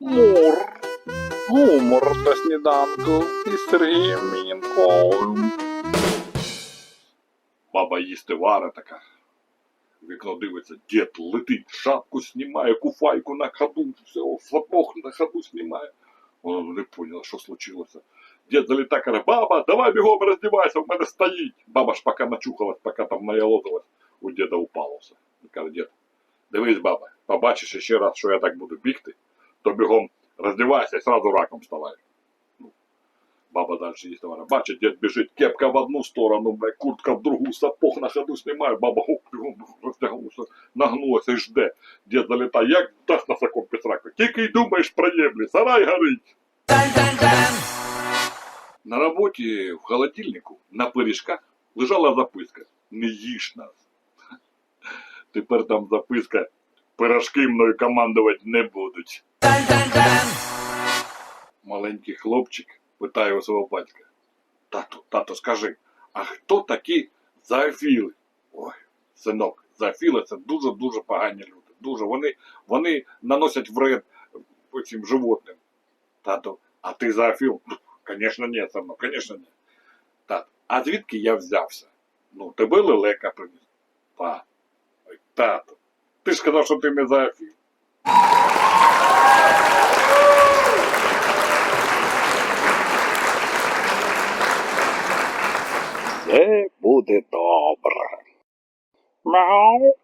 Мур. Гумор на сніданку із Сергієм Мінковим. Баба їсти вара така. Вікно дивиться, дід летить, шапку знімає, куфайку на ходу, все, сапог на ходу знімає. Вона не поняла, що случилося. Дід залітає, каже, баба, давай бігом роздівайся, в мене стоїть. Баба ж поки начухалась, поки там наялозилась, у діда упало все. І Каже, дід, дивись, баба, побачиш ще раз, що я так буду бігти, То бігом роздівайся і сразу раком вставай. Ну, Баба далі їсть товара. Бачить, дід біжить, кепка в одну сторону, куртка в другу, сапог на ходу знімає, баба хоп, бігом розтягнулася, нагнулася і жде. Дід залітає, як дасть носаком під раку. Тільки й думаєш про єблі, сарай горить. На роботі в холодильнику на пиріжках лежала записка Не їж нас. Тепер там записка пирожки мною командувати не будуть. Маленький хлопчик питає у свого батька. Тату, тато, скажи, а хто такі зоофіли? Ой, синок, зоофіли це дуже-дуже погані люди. Дуже. Вони, вони наносять вред цим животним. Тато, а ти зоофіл? Конечно, ні, синок, конечно, ні. Так, а звідки я взявся? Ну, тебе лелека приніс. Та. Ой, тато. Ти ж сказав, що ти не зоофіл. Все буде добре. Мяу.